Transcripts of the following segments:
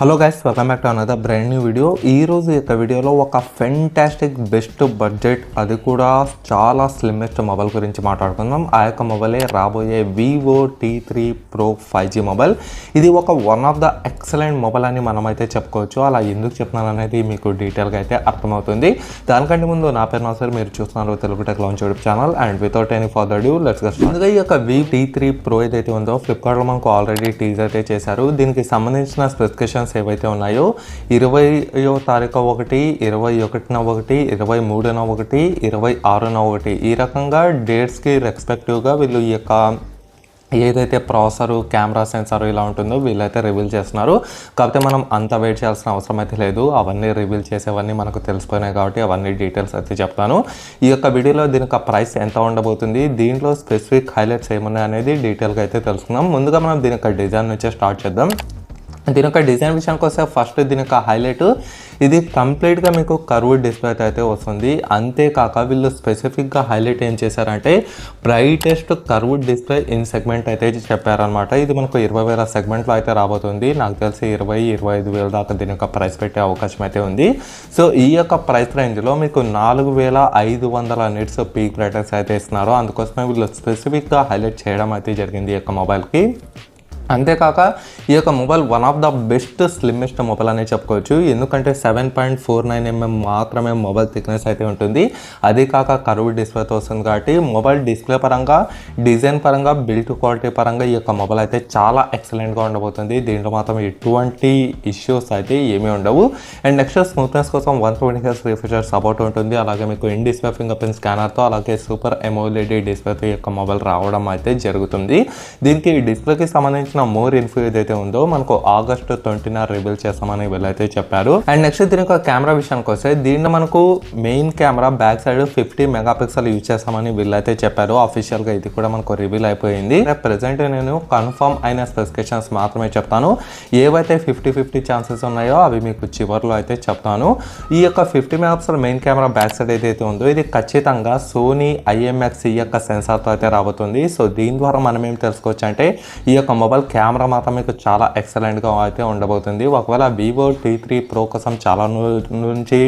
Hello guys welcome back to another brand new video ఈ రోజు యొక్క వీడియోలో ఒక ఫెంటాస్టిక్ బెస్ట్ బడ్జెట్ అది కూడా చాలా స్లిమ్మెస్ట్ మొబైల్ గురించి మాట్లాడుకుందాం. ఆ యొక్క మొబైలే రాబోయే Vivo T three Pro five G mobile ఇది ఒక one of the excellent mobile అని మనమైతే చెప్పుకోవచ్చు. అలా ఎందుకు చెప్తున్నాను అనేది మీకు డీటెయిల్గా అయితే అర్థమవుతుంది. దానికంటే ముందు నా పేరు సార్ మీరు చూస్తున్నారు Telugu tech launch YouTube channel. And without any further due let's get ముందుగా ఈ యొక్క వి టీ త్రీ ప్రో ఏదైతే ఉందో ఫ్లిప్కార్ట్లో మనకు ఆల్రెడీ టీజ్ అయితే చేశారు. దీనికి సంబంధించిన స్పెసిఫికేషన్స్ ఏవైతే ఉన్నాయో ఇరవయో తారీఖు ఒకటి ఇరవై ఒకటిన ఒకటి ఇరవై మూడున ఒకటి ఇరవై ఆరున ఒకటి. ఈ రకంగా డేట్స్కి రెస్పెక్టివ్గా వీళ్ళు ఈ యొక్క ఏదైతే ప్రాసెసర్ కెమెరా సెన్సార్ ఇలా ఉంటుందో వీళ్ళైతే రివీల్ చేస్తున్నారు. కాకపోతే మనం అంత వెయిట్ చేయాల్సిన అవసరం అయితే లేదు. అవన్నీ రివీల్ చేసేవన్నీ మనకు తెలిసిపోయినాయి కాబట్టి అవన్నీ డీటెయిల్స్ అయితే చెప్తాను. ఈ యొక్క వీడియోలో దీని యొక్క ప్రైస్ ఎంత ఉండబోతుంది దీంట్లో స్పెసిఫిక్ హైలైట్స్ ఏమున్నాయి అనేది డీటెయిల్గా అయితే తెలుసుకుందాం. ముందుగా మనం దీని యొక్క డిజైన్ నుంచే స్టార్ట్ చేద్దాం. దీని యొక్క డిజైన్ విషయానికి వస్తే ఫస్ట్ దీని యొక్క హైలైట్ ఇది కంప్లీట్గా మీకు కర్వ్డ్ డిస్ప్లే అయితే వస్తుంది. అంతేకాక వీళ్ళు స్పెసిఫిక్గా హైలైట్ ఏం చేశారంటే brightest curved display in segment అయితే చెప్పారనమాట ఇది మనకు ఇరవై వేల సెగ్మెంట్లో అయితే రాబోతుంది. నాకు తెలిసి ఇరవై ఇరవై ఐదు వేల దాకా దీని యొక్క ప్రైస్ పెట్టే అవకాశం అయితే ఉంది. సో ఈ యొక్క ప్రైస్ రేంజ్లో మీకు నాలుగు వేల ఐదు వందల నిట్స్ పీక్ బ్రైట్నెస్ అయితే ఇస్తున్నారు. అందుకోసమే వీళ్ళు స్పెసిఫిక్గా హైలైట్ చేయడం అయితే జరిగింది ఈ యొక్క మొబైల్కి. అంతేకాక ఈ యొక్క mobile one of the best slimmest mobile అనే చెప్పుకోవచ్చు. ఎందుకంటే seven point four nine mm మాత్రమే మొబైల్ థిక్నెస్ అయితే ఉంటుంది. అదే కాక కరువు డిస్ప్లేతో వస్తుంది కాబట్టి మొబైల్ డిస్ప్లే పరంగా డిజైన్ పరంగా బిల్ట్ క్వాలిటీ పరంగా ఈ యొక్క మొబైల్ అయితే చాలా ఎక్సలెంట్గా ఉండబోతుంది. దీంట్లో మాత్రం ఎటువంటి ఇష్యూస్ అయితే ఏమీ ఉండవు. అండ్ నెక్స్ట్ స్మూత్నెస్ కోసం one twenty hertz refresher support ఉంటుంది. అలాగే మీకు ఇన్ డిస్ప్లే ఫింగర్ ప్రింట్ స్కానర్తో అలాగే సూపర్ ఎమోలెడీ డిస్ప్లేతో ఈ యొక్క మొబైల్ రావడం అయితే జరుగుతుంది. దీనికి డిస్ప్లేకి సంబంధించి సంబంధించిన మోర్ ఇన్ఫో ఏదైతే ఉందో మనకు ఆగస్ట్ ట్వంటీన రివీల్ చేస్తామని వీళ్ళైతే చెప్పారు. అండ్ నెక్స్ట్ దీని యొక్క కెమెరా విషయానికి వస్తే దీన్ని మనకు main camera back side fifty mega pixel use చేస్తామని వీళ్ళైతే చెప్పారు. అఫీషియల్గా ఇది కూడా మనకు రివీల్ అయిపోయింది. ప్రెసెంట్ నేను కన్ఫర్మ్ అయిన స్పెసిఫికేషన్స్ మాత్రమే చెప్తాను. ఏవైతే ఫిఫ్టీ ఫిఫ్టీ ఛాన్సెస్ ఉన్నాయో అవి మీకు చివరిలో అయితే చెప్తాను. ఈ యొక్క fifty mega pixel main camera back side ఏదైతే ఉందో ఇది ఖచ్చితంగా సోనీ ఐఎంఎక్స్ ఈ యొక్క సెన్సార్తో అయితే రాబోతుంది. సో దీని ద్వారా మనం ఏం తెలుసుకోవచ్చు అంటే ఈ యొక్క మొబైల్ కెమెరా మాత్రం మీకు చాలా ఎక్సలెంట్గా అయితే ఉండబోతుంది. ఒకవేళ వివో టీ త్రీ ప్రో కోసం చాలా నుంచి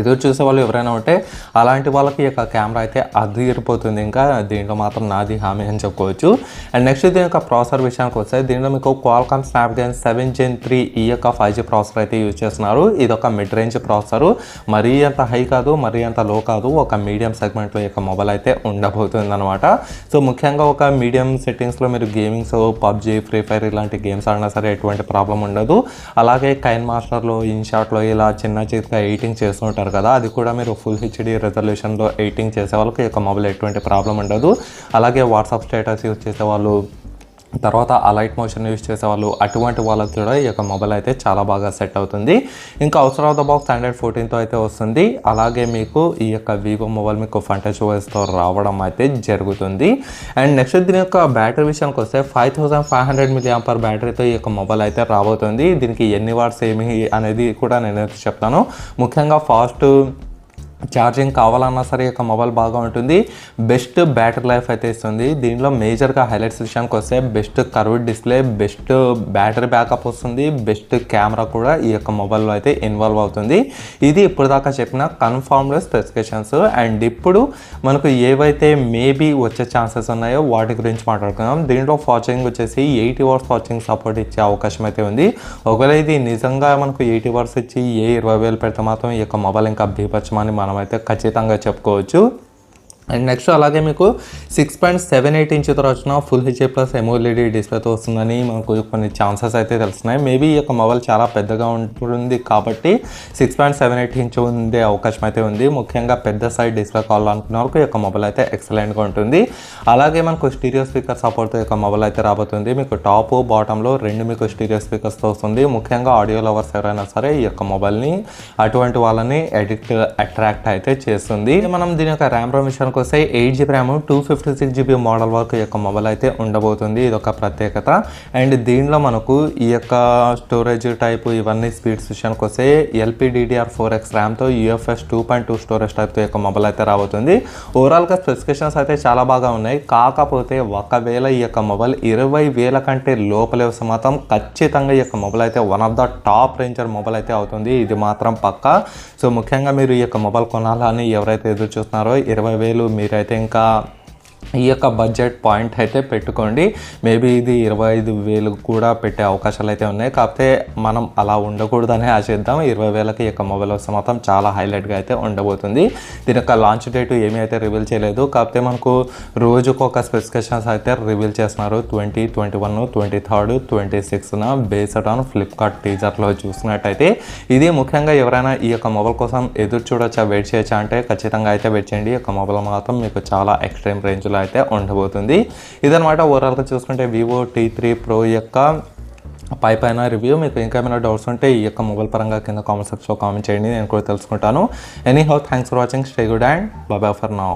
ఎదురు చూసే వాళ్ళు ఎవరైనా ఉంటే అలాంటి వాళ్ళకి యొక్క కెమెరా అయితే అదిరిపోతుంది. ఇంకా దీంట్లో మాత్రం నాది హామీ అని చెప్పుకోవచ్చు. అండ్ నెక్స్ట్ దీని యొక్క ప్రాసెసర్ విషయానికి వస్తే దీంట్లో మీకు Qualcomm Snapdragon seven gen three ఈ యొక్క ఫైవ్ జీ ప్రాసెసర్ అయితే యూజ్ చేస్తున్నారు. ఇది ఒక మిడ్ రేంజ్ ప్రాసెసర్. మరీ అంత హై కాదు మరీ అంత లో కాదు. ఒక మీడియం సెగ్మెంట్లో యొక్క మొబైల్ అయితే ఉండబోతుంది అనమాట సో ముఖ్యంగా ఒక మీడియం సెట్టింగ్స్లో మీరు గేమింగ్స్ పబ్జీ ఫ్రీ ఫైర్ ఇలాంటి గేమ్స్ ఆడినా సరే ఎటువంటి ప్రాబ్లం ఉండదు. అలాగే కైన్ మాస్టర్లో ఇన్షాట్లో ఇలా చిన్న చిన్న ఎయిటింగ్ చేస్తుంటారు. కదా అది కూడా మీరు ఫుల్ హెచ్డి రెజల్యూషన్లో ఎయిటింగ్ చేసే వాళ్ళకి ఈ యొక్క మొబైల్ ఎటువంటి ప్రాబ్లం ఉండదు. అలాగే వాట్సాప్ స్టేటస్ యూజ్ చేసే వాళ్ళు తర్వాత ఆ లైట్ మోషన్ యూజ్ చేసే వాళ్ళు అటువంటి వాళ్ళకి కూడా ఈ యొక్క మొబైల్ అయితే చాలా బాగా సెట్ అవుతుంది. ఇంకా అవసరం ఆఫ్ ద బాక్స్ హండ్రెడ్ ఫోర్టీన్తో అయితే వస్తుంది. అలాగే మీకు ఈ యొక్క వివో మొబైల్ మీకు ఫంటచ్ ఓఎస్తో రావడం అయితే జరుగుతుంది. అండ్ నెక్స్ట్ దీని యొక్క బ్యాటరీ విషయానికి వస్తే five thousand five hundred milli ampere బ్యాటరీతో ఈ యొక్క మొబైల్ అయితే రాబోతుంది. దీనికి ఎన్ని వాట్స్ ఏమి అనేది కూడా నేను చెప్తాను. ముఖ్యంగా ఫాస్ట్ ఛార్జింగ్ కావాలన్నా సరే యొక్క మొబైల్ బాగా ఉంటుంది. బెస్ట్ బ్యాటరీ లైఫ్ అయితే ఇస్తుంది. దీనిలో మేజర్గా హైలైట్స్ విషయానికి వస్తే best curved display best battery backup వస్తుంది. బెస్ట్ కెమెరా కూడా ఈ యొక్క మొబైల్లో అయితే ఇన్వాల్వ్ అవుతుంది. ఇది ఇప్పుడు దాకా చెప్పిన కన్ఫర్మ్డ్ స్పెసిఫికేషన్స్. అండ్ ఇప్పుడు మనకు ఏవైతే మేబీ వచ్చే ఛాన్సెస్ ఉన్నాయో వాటి గురించి మాట్లాడుకుందాం. దీంట్లో వాచింగ్ వచ్చేసి ఎయిటీ అవర్స్ వాచింగ్ సపోర్ట్ ఇచ్చే అవకాశం అయితే ఉంది. ఒకవేళ ఇది నిజంగా మనకు ఎయిటీ అవర్స్ ఇచ్చి ఏ ఇరవై వేలు పెడితే మాత్రం ఈ యొక్క మొబైల్ ఇంకా బీపచ్చమని మనమైతే ఖచ్చితంగా చెప్పుకోవచ్చు అండ్ నెక్స్ట్ అలాగే మీకు సిక్స్ పాయింట్ సెవెన్ ఎయిట్ ఇంచ్తో వచ్చిన ఫుల్ హెచ్ఏ ప్లస్ ఎమోలెడీ డిస్ప్లేతో వస్తుందని మనకు కొన్ని ఛాన్సెస్ అయితే తెలుస్తున్నాయి. మేబీ ఈ యొక్క మొబైల్ చాలా పెద్దగా ఉంటుంది కాబట్టి six point seven eight inch ఉండే అవకాశం అయితే ఉంది. ముఖ్యంగా పెద్ద సైడ్ డిస్ప్లే కావాలనుకున్న వరకు ఈ యొక్క మొబైల్ అయితే ఎక్సలెంట్గా ఉంటుంది. అలాగే మనకు స్టీరియో స్పీకర్ సపోర్ట్తో ఈ యొక్క మొబైల్ అయితే రాబోతుంది. మీకు టాప్ బాటంలో రెండు మీకు స్టీరియో స్పీకర్స్తో వస్తుంది. ముఖ్యంగా ఆడియో లవర్స్ ఎవరైనా సరే ఈ యొక్క మొబైల్ని అటువంటి వాళ్ళని ఎడిక్ట్ అట్రాక్ట్ అయితే చేస్తుంది. మనం దీని యొక్క ర్యామ్ రోమ్ విషయానికి విషయానికి వస్తే eight GB RAM two fifty six GB model వరకు యొక్క మొబైల్ అయితే ఉండబోతుంది. ఇది ఒక ప్రత్యేకత. అండ్ దీనిలో మనకు ఈ యొక్క స్టోరేజ్ టైప్ ఇవన్నీ స్పీడ్స్ విషయానికి వస్తే LPDDR four X ర్యామ్తో UFS two point two storage టైప్తో యొక్క మొబైల్ అయితే రాబోతుంది. ఓవరాల్గా స్పెసిఫికేషన్స్ అయితే చాలా బాగా ఉన్నాయి. కాకపోతే ఒకవేళ ఈ యొక్క మొబైల్ ఇరవై వేల కంటే లోపలే వస్తే మాత్రం ఖచ్చితంగా ఈ యొక్క మొబైల్ అయితే one of the top ranger mobile అయితే అవుతుంది. ఇది మాత్రం పక్కా. సో ముఖ్యంగా మీరు ఈ యొక్క మొబైల్ కొనాలని ఎవరైతే ఎదురు చూస్తున్నారో ఇరవై వేలు మీరైతే ఇంకా ఈ యొక్క బడ్జెట్ పాయింట్ అయితే పెట్టుకోండి. మేబీ ఇది ఇరవై ఐదు వేలు కూడా పెట్టే అవకాశాలు అయితే ఉన్నాయి. కాకపోతే మనం అలా ఉండకూడదని ఆశిద్దాం. ఇరవై వేలకి ఈ యొక్క మొబైల్ వస్తే మాత్రం చాలా హైలైట్గా అయితే ఉండబోతుంది. దీని యొక్క లాంచ్ డేట్ ఏమీ అయితే రివీల్ చేయలేదు. కాకపోతే మనకు రోజుకు ఒక స్పెసిఫికేషన్స్ అయితే రివీల్ చేస్తున్నారు. Twenty twenty one twenty third twenty సిక్స్న based on Flipkart టీజర్లో చూసినట్టయితే ఇది ముఖ్యంగా ఎవరైనా ఈ యొక్క మొబైల్ కోసం ఎదురు చూడొచ్చా వెయిట్ చేయొచ్చా అంటే ఖచ్చితంగా అయితే వెయిట్ చేయండి. ఈ యొక్క మొబైల్ మాత్రం మీకు చాలా ఎక్స్ట్రీమ్ రేంజ్లో అయితే ఉండబోతుంది. ఇదనమాట ఓవరాల్గా చూసుకుంటే వివో టీ త్రీ ప్రో యొక్క పై పైన రివ్యూ మీకు ఇంకా ఏమైనా డౌట్స్ ఉంటే ఈ యొక్క మొబైల్ పరంగా కింద కామెంట్ సెక్షన్లో కామెంట్ చేయండి. నేను కూడా తెలుసుకుంటాను. Anyhow thanks for watching stay good and Baba for now